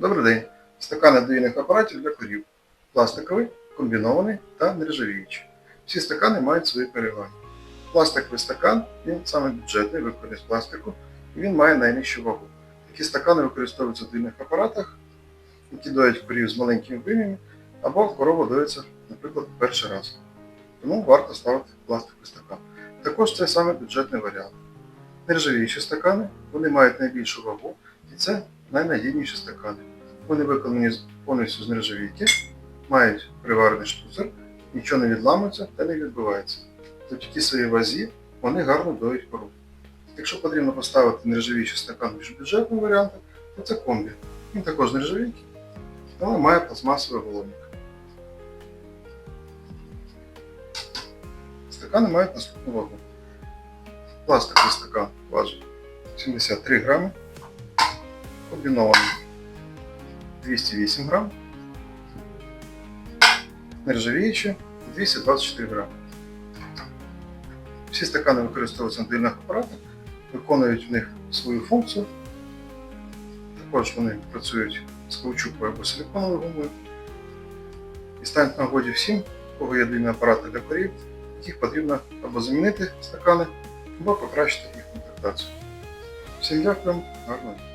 Добрий день. Стакани довільних апаратів для корів. Пластиковий, комбінований та нержавіючий. Всі стакани мають свої переваги. Пластиковий стакан він саме бюджетний, виконаний з пластику, і він має найнижчу вагу. Такі стакани використовуються в довільних апаратах, які доять корів з маленькими вим'ями, або корова доїться, наприклад, перший раз. Тому варто ставити пластиковий стакан. Також це саме бюджетний варіант. Нержавіючі стакани вони мають найбільшу вагу, і це найнадійніші стакани. Вони виконані повністю з нержавійки, мають приварений штуцер, нічого не відламується та не відбивається. Завдяки своїй вазі вони гарно доють кору. Якщо потрібно поставити нержавіючий стакан більш бюджетного варіанту, то це комбі. Він також нержавійкий, але має пластмасовий головник. Стакани мають наступну вагу. Пластиковий стакан важить 73 грами, комбінований 208 грам, нержавіючі 224 грами. Всі стакани використовуються на довільних апаратах, виконують в них свою функцію. Також вони працюють з каучуковою або силіконовою гумою. І стануть на нагоді всім, у кого є довільні апарати для корів, яких потрібно або замінити стакани, або покращити їх комплектацію. Всім дякую, гарного дня.